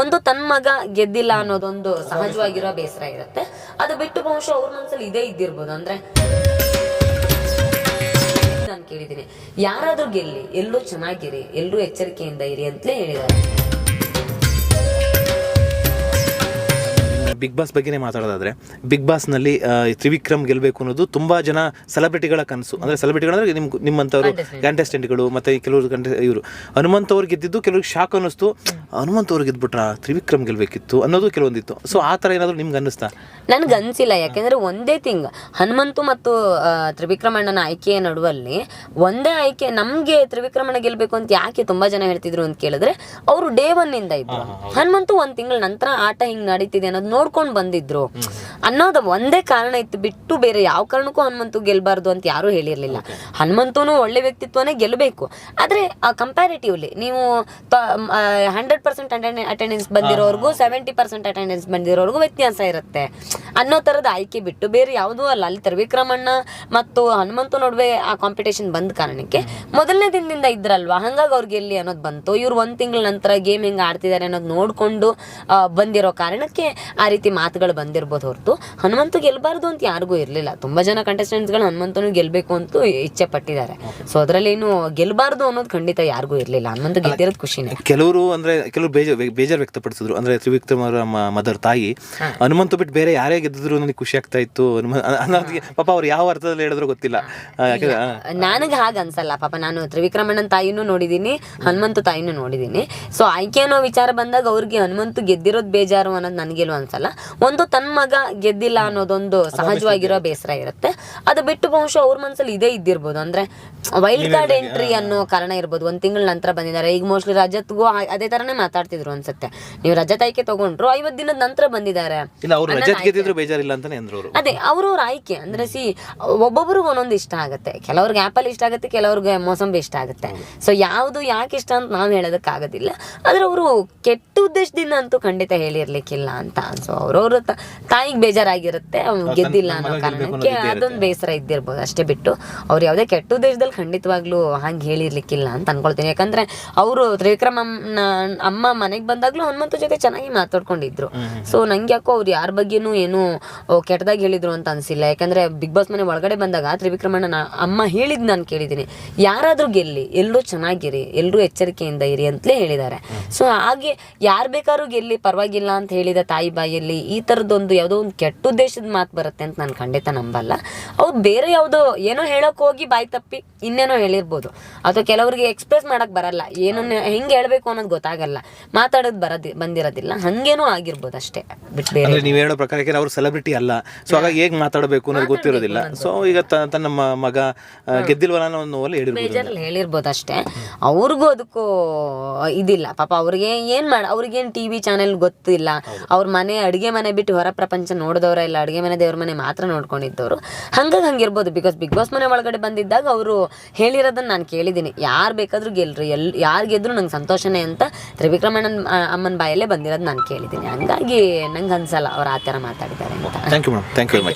ಒಂದು ತನ್ನ ಮಗ ಗೆದ್ದಿಲ್ಲ ಅನ್ನೋದೊಂದು ಸಹಜವಾಗಿರೋ ಬೇಸರ ಇರುತ್ತೆ. ಅದು ಬಿಟ್ಟು ಬಹುಶಃ ಅವ್ರ ಮನಸ್ಸಲ್ಲಿ ಇದೇ ಇದ್ದಿರ್ಬೋದು. ಅಂದ್ರೆ ನಾನು ಕೇಳಿದ್ದೀನಿ, ಯಾರಾದ್ರೂ ಗೆಲ್ಲಿ, ಎಲ್ಲೂ ಚೆನ್ನಾಗಿರಿ ಎಲ್ಲರೂ ಎಚ್ಚರಿಕೆಯಿಂದ ಇರಿ ಅಂತಲೇ ಹೇಳಿದ್ದಾರೆ. ಬಿಗ್ ಬಾಸ್ ಬಗ್ಗೆನೇ ಮಾತಾಡೋದಾದ್ರೆ ಬಿಗ್ ಬಾಸ್ನಲ್ಲಿ ನಲ್ಲಿ ತ್ರಿವಿಕ್ರಮ್ ಗೆಲ್ಲಬೇಕು ಅನ್ನೋದು ತುಂಬಾ ಜನ ಸೆಲೆಬ್ರಿಟಿಗಳ ಕನಸು. ಅಂದ್ರೆ ಸೆಲೆಬ್ರಿಟಿಗಳಂದ್ರೆ ನಿಮ್ಗೆ ನಿಮ್ಮಂಥವ್ರು ಕಂಟೆಸ್ಟೆಂಟ್ಗಳು ಮತ್ತೆ ಕೆಲವರು ಕಂಟೆ ಇವರು. ಹನುಮಂತ್ ಅವ್ರು ಗೆದ್ದಿದ್ದು ಕೆಲವ್ರಿಗೆ ಶಾಕ್ ಅನ್ನಿಸ್ತು. ಹನುಮಂತ್ ಅವ್ರು ಗೆದ್ಬಿಟ್ರಾ? ತ್ರಿವಿಕ್ರಮ್ ಗೆಲ್ಬೇಕಿತ್ತು ಅನ್ನೋದು ಕೆಲವೊಂದಿತ್ತು. ಸೊ ಆ ಥರ ಏನಾದ್ರು ನಿಮ್ಗೆ ಅನ್ನಿಸ್ತಾ? ನನ್ಗೆ ಅನ್ಸಿಲ್ಲ. ಯಾಕೆಂದ್ರೆ ಒಂದೇ ತಿಂಗ್ ಹನುಮಂತು ಮತ್ತು ತ್ರಿವಿಕ್ರಮಣ್ಣನ ಆಯ್ಕೆಯ ನಡುವಲ್ಲಿ ಒಂದೇ ಆಯ್ಕೆ ನಮ್ಗೆ ತ್ರಿವಿಕ್ರಮಣ್ಣ ಗೆಲ್ಲಬೇಕು ಅಂತ ಯಾಕೆ ತುಂಬಾ ಜನ ಹೇಳ್ತಿದ್ರು ಅಂತ ಕೇಳಿದ್ರೆ ಅವರು ಡೇ ಒನ್ನಿಂದ ಇಂದ ಇದ್ರು. ಹನುಮಂತು ಒಂದ್ ತಿಂಗಳ ನಂತರ ಆಟ ಹಿಂಗ್ ನಡೀತಿದೆ ಅನ್ನೋದು ನೋಡ್ಕೊಂಡ್ ಬಂದಿದ್ರು. ಅನ್ನೋದು ಒಂದೇ ಕಾರಣ ಇತ್ತು. ಬಿಟ್ಟು ಬೇರೆ ಯಾವ ಕಾರಣಕ್ಕೂ ಹನುಮಂತು ಗೆಲ್ಬಾರ್ದು ಅಂತ ಯಾರು ಹೇಳಿರ್ಲಿಲ್ಲ. ಹನುಮಂತನು ಒಳ್ಳೆ ವ್ಯಕ್ತಿತ್ವನೇ ಗೆಲ್ಲಬೇಕು ಆದ್ರೆ ಕಂಪ್ಯಾರಿಟಿವ್ಲಿ ನೀವು ಹಂಡ್ರೆಡ್ ಪರ್ಸೆಂಟ್ ಅಟೆಂಡೆನ್ಸ್ ಬಂದಿರೋರ್ಗೂ ಸೆವೆಂಟಿ ಪರ್ಸೆಂಟ್ ಅಟೆಂಡೆನ್ಸ್ ಬಂದಿರೋರ್ಗೂ ವ್ಯತ್ಯಾಸ ಇರುತ್ತೆ. ಅನ್ನೋ ತರದ ಆಯ್ಕೆ ಬಿಟ್ಟು ಬೇರೆ ಯಾವುದೂ ಅಲ್ಲ. ಅಲ್ಲಿ ತ್ರಿವಿಕ್ರಮಣ್ಣ ಮತ್ತು ಹನುಮಂತು ನಡುವೆ ಆ ಕಾಂಪಿಟೇಷನ್ ಬಂದ ಕಾರಣಕ್ಕೆ ಮೊದಲನೇ ದಿನದಿಂದ ಇದ್ರಲ್ವಾ? ಹಂಗಾಗಿ ಅವ್ರಿಗೆ ಎಲ್ಲಿ ಅನ್ನೋದು ಬಂತು. ಇವ್ರು ಒಂದ್ ತಿಂಗಳ ನಂತರ ಗೇಮ್ ಹೆಂಗ್ ಆಡ್ತಿದ್ದಾರೆ ಅನ್ನೋದು ನೋಡ್ಕೊಂಡು ಬಂದಿರೋ ಕಾರಣಕ್ಕೆ ಆ ರೀತಿ ಮಾತುಗಳು ಬಂದಿರ್ಬೋದು ಹೊರತು. ಹನುಮಂತು ಗೆಲ್ಬಾರ್ದು ಅಂತ ಯಾರಿಗೂ ಇರಲಿಲ್ಲ. ತುಂಬಾ ಜನ ಕಂಟೆಸ್ಟೆಂಟ್ಸ್ಗಳು ಹನುಮಂತನು ಗೆಲ್ಬೇಕು ಅಂತ ಇಚ್ಛೆ ಪಟ್ಟಿದ್ದಾರೆ ಸೊ ಏನು ಗೆಲ್ಬಾರ್ದು ಅನ್ನೋದು ಖಂಡಿತ ಯಾರಿಗೂ ಇರಲಿಲ್ಲ. ಹನುಮಂತು ಗೆದ್ದಿರೋದು ಖುಷಿನೇ. ಕೆಲವರು ಅಂದ್ರೆ ಕೆಲವರು ಬೇಜಾರ್ ಬೇಜಾರು ವ್ಯಕ್ತಪಡಿಸಿದ್ರು. ಅಂದ್ರೆ ತ್ರಿವಿಕ್ರಮ್ ಅವರ ಮದರ್ ತಾಯಿ. ಹನುಮಂತ ಬಿಟ್ಟು ಬೇರೆ ಯಾರೇ ಗೆದ್ದಿದ್ರು ನನಗೆ ಖುಷಿ ಆಗ್ತಾ ಇತ್ತು. ಪಾಪ ಅವ್ರು ಯಾವ ಅರ್ಥದಲ್ಲಿ ಹೇಳಿದ್ರು ಗೊತ್ತಿಲ್ಲ. ನನಗೆ ಹಾಗೆ ಅನ್ಸಲ್ಲ. ಪಾಪ ನಾನು ತ್ರಿವಿಕ್ರಮಣ್ಣನ ತಾಯಿನೂ ನೋಡಿದ್ದೀನಿ ಹನುಮಂತ ತಾಯಿನೂ ನೋಡಿದ್ದೀನಿ. ಸೊ ಆಯ್ಕೆ ಅನ್ನೋ ವಿಚಾರ ಬಂದಾಗ ಅವ್ರಿಗೆ ಹನುಮಂತು ಗೆದ್ದಿರೋದು ಬೇಜಾರು ಅನ್ನೋದು ನನಗೆಲ್ಲೂ ಅನ್ಸಲ್ಲ. ಒಂದು ತನ್ನ ಮಗ ಗೆದ್ದಿಲ್ಲ ಅನ್ನೋದೊಂದು ಸಹಜವಾಗಿರೋ ಬೇಸರ ಇರುತ್ತೆ. ಅದು ಬಿಟ್ಟು ಬಹುಶಃ ಅವ್ರ ಮನಸ್ಸಲ್ಲಿ ಇದೇ ಇದ್ದಿರ್ಬೋದು. ಅಂದ್ರೆ ವೈಲ್ಡ್ ಕಾರ್ಡ್ ಎಂಟ್ರಿ ಅನ್ನೋ ಕಾರಣ ಇರ್ಬೋದು. ಒಂದ್ ತಿಂಗಳ ನಂತರ ಬಂದಿದ್ದಾರೆ. ಈಗ ಮೋಸ್ಟ್ಲಿ ರಜತ್ಗೂ ಆ- ಅದೇ ತರನೇ ಮಾತಾಡ್ತಿದ್ರು ಅನ್ಸುತ್ತೆ. ನೀವು ರಜತ್ ಆಯ್ಕೆ ತಗೊಂಡ್ರು ಐವತ್ ದಿನದ ನಂತರ ಬಂದಿದ್ದಾರೆ. ಇಲ್ಲ ಅವ್ರು ರಜತ್ ಗೆದ್ದಿದ್ರು ಬೇಜಾರಿಲ್ಲ ಅಂತಾನೆ ಅಂದ್ರು ಅವರು. ಅದೇ ಅವ್ರವ್ರ ಆಯ್ಕೆ. ಅಂದ್ರೆ ಸಿ ಒಬ್ಬೊಬ್ರಿಗೆ ಒಂದೊಂದು ಇಷ್ಟ ಆಗುತ್ತೆ. ಕೆಲವ್ರಿಗೆ ಆಪಲ್ ಇಷ್ಟ ಆಗುತ್ತೆ ಕೆಲವ್ರಿಗೆ ಮೋಸಂಬಿ ಇಷ್ಟ ಆಗುತ್ತೆ. ಸೊ ಯಾವುದು ಯಾಕೆ ಇಷ್ಟ ಅಂತ ನಾವು ಹೇಳೋದಕ್ಕಾಗೋದಿಲ್ಲ. ಆದ್ರೆ ಅವರು ಕೆಟ್ಟ ಉದ್ದೇಶದಿಂದ ಅಂತೂ ಖಂಡಿತ ಹೇಳಿರ್ಲಿಕ್ಕಿಲ್ಲ ಅಂತ ಸೊ ಅವ್ರವ್ರ ತಾಯಿಗೆ ಬೇಜಾರಾಗಿರುತ್ತೆ ಅವ್ನು ಗೆದ್ದಿಲ್ಲ ಅನ್ನೋ ಕಾರಣಕ್ಕೆ ಅದೊಂದು ಬೇಸರ ಇದ್ದಿರ್ಬೋದು ಅಷ್ಟೇ ಬಿಟ್ಟು. ಅವ್ರು ಯಾವುದೇ ಕೆಟ್ಟ ಉದ್ದೇಶದಲ್ಲಿ ಖಂಡಿತವಾಗ್ಲೂ ಹಂಗೆ ಹೇಳಿರ್ಲಿಕ್ಕಿಲ್ಲ ಅಂತ ಅನ್ಕೊಳ್ತೀನಿ. ಯಾಕಂದ್ರೆ ಅವರು ತ್ರಿವಿಕ್ರಮ್ ಅಮ್ಮ ಮನೆಗೆ ಬಂದಾಗ್ಲೂ ಹನುಮಂತ ಜೊತೆ ಚೆನ್ನಾಗಿ ಮಾತಾಡ್ಕೊಂಡಿದ್ರು. ಸೊ ನಂಗೆ ಯಾಕೋ ಅವ್ರು ಯಾರ ಬಗ್ಗೆನೂ ಏನು ಕೆಟ್ಟದಾಗಿ ಹೇಳಿದ್ರು ಅಂತ ಅನ್ಸಿಲ್ಲ. ಯಾಕಂದ್ರೆ ಬಿಗ್ ಬಾಸ್ ಮನೆ ಒಳಗಡೆ ಬಂದಾಗ ತ್ರಿವಿಕ್ರಮಣ್ಣ ಅಮ್ಮ ಹೇಳಿದ್ ನಾನು ಕೇಳಿದ್ದೀನಿ. ಯಾರಾದ್ರೂ ಗೆಲ್ಲಿ ಎಲ್ಲರೂ ಚೆನ್ನಾಗಿರಿ ಎಲ್ಲರೂ ಎಚ್ಚರಿಕೆಯಿಂದ ಇರಿ ಅಂತಲೇ ಹೇಳಿದ್ದಾರೆ. ಸೊ ಹಾಗೆ ಯಾರು ಬೇಕಾದ್ರೂ ಗೆಲ್ಲಿ ಪರವಾಗಿಲ್ಲ ಅಂತ ಹೇಳಿದ ತಾಯಿ ಬಾಯಲ್ಲಿ ಈ ಥರದ್ದೊಂದು ಯಾವುದೋ ಒಂದು ಕೆಟ್ಟ ಉದ್ದೇಶದ ಮಾತು ಬರುತ್ತೆ ಅಂತ ನಾನು ಖಂಡಿತ ನಂಬಲ್ಲ. ಅವ್ರು ಬೇರೆ ಯಾವುದೋ ಏನೋ ಹೇಳೋಕೆ ಹೋಗಿ ಬಾಯಿ ತಪ್ಪಿ ಇನ್ನೇನೋ ಹೇಳಿರ್ಬೋದು. ಅಥವಾ ಕೆಲವರಿಗೆ ಎಕ್ಸ್ಪ್ರೆಸ್ ಮಾಡಕ್ ಬರಲ್ಲ ಏನನ್ನ ಹೆಂಗೆ ಹೇಳಬೇಕು ಅನ್ನೋದು ಗೊತ್ತಾಗಲ್ಲ ಮಾತಾಡೋದು ಬರೋದಿ ಬಂದಿರೋದಿಲ್ಲ ಹಂಗೇನೋ ಆಗಿರ್ಬೋದು ಅಷ್ಟೇ ಬಿಟ್ಟು ಬೇರೆ ನೀವು ಹೇಳೋ ಪ್ರಕಾರ ಯಾಕಂದ್ರೆ ಅವ್ರು ಸೆಲೆಬ್ರಿಟಿ ಅಲ್ಲ ಸೊ ಹಾಗಾಗಿ ಹೇಗೆ ಮಾತಾಡಬೇಕು ಅನ್ನೋದು ಗೊತ್ತಿರೋದಿಲ್ಲ. ಸೊ ಈಗ ತನ್ನ ಮಗ ಗೆದ್ದಿಲ್ವಲ್ಲ ಅನ್ನೋ ಒಂದು ನೋವಲ್ಲಿ ಹೇಳಿರ್ಬೋದು ಹೇಳಿರ್ಬೋದು ಅಷ್ಟೇ. ಅವ್ರಿಗೂ ಅದಕ್ಕೂ ಇದಿಲ್ಲ. ಪಾಪ ಅವ್ರಿಗೆ ಏನ್ ಮಾಡ ಅವ್ರಿಗೇನ್ ಟಿ ವಿ ಚಾನೆಲ್ ಗೊತ್ತಿಲ್ಲ. ಅವ್ರ ಮನೆ ಅಡುಗೆ ಮನೆ ಬಿಟ್ಟು ಹೊರ ಪ್ರಪಂಚ ನೋಡಿದವ್ರ ಇಲ್ಲ ಅಡುಗೆ ಮನೆ ದೇವ್ರ ಮನೆ ಮಾತ್ರ ನೋಡ್ಕೊಂಡಿದ್ದವರು. ಹಂಗಾಗಿ ಹಂಗಿರ್ಬೋದು ಬಿಕಾಸ್ ಬಿಗ್ ಬಾಸ್ ಮನೆ ಒಳಗಡೆ ಬಂದಿದ್ದಾಗ ಅವರು ಹೇಳಿರೋದನ್ನ ನಾನು ಕೇಳಿದ್ದೀನಿ. ಯಾರು ಬೇಕಾದರೂ ಗೆಲ್ರಿ ಎಲ್ ಯಾರು ಗೆದ್ರು ನಂಗೆ ಸಂತೋಷನೇ ಅಂತ ತ್ರಿವಿಕ್ರಮಣ್ಣನ ಅಮ್ಮನ ಬಾಯಲ್ಲೇ ಬಂದಿರೋದು ನಾನು ಕೇಳಿದ್ದೀನಿ. ಹಂಗಾಗಿ ನಂಗೆ ಅನ್ಸಲ್ಲ ಅವ್ರು ಆ ಥರ ಮಾತಾಡಿದ್ದಾರೆ ಅಂತ. Thank you madam thank you very much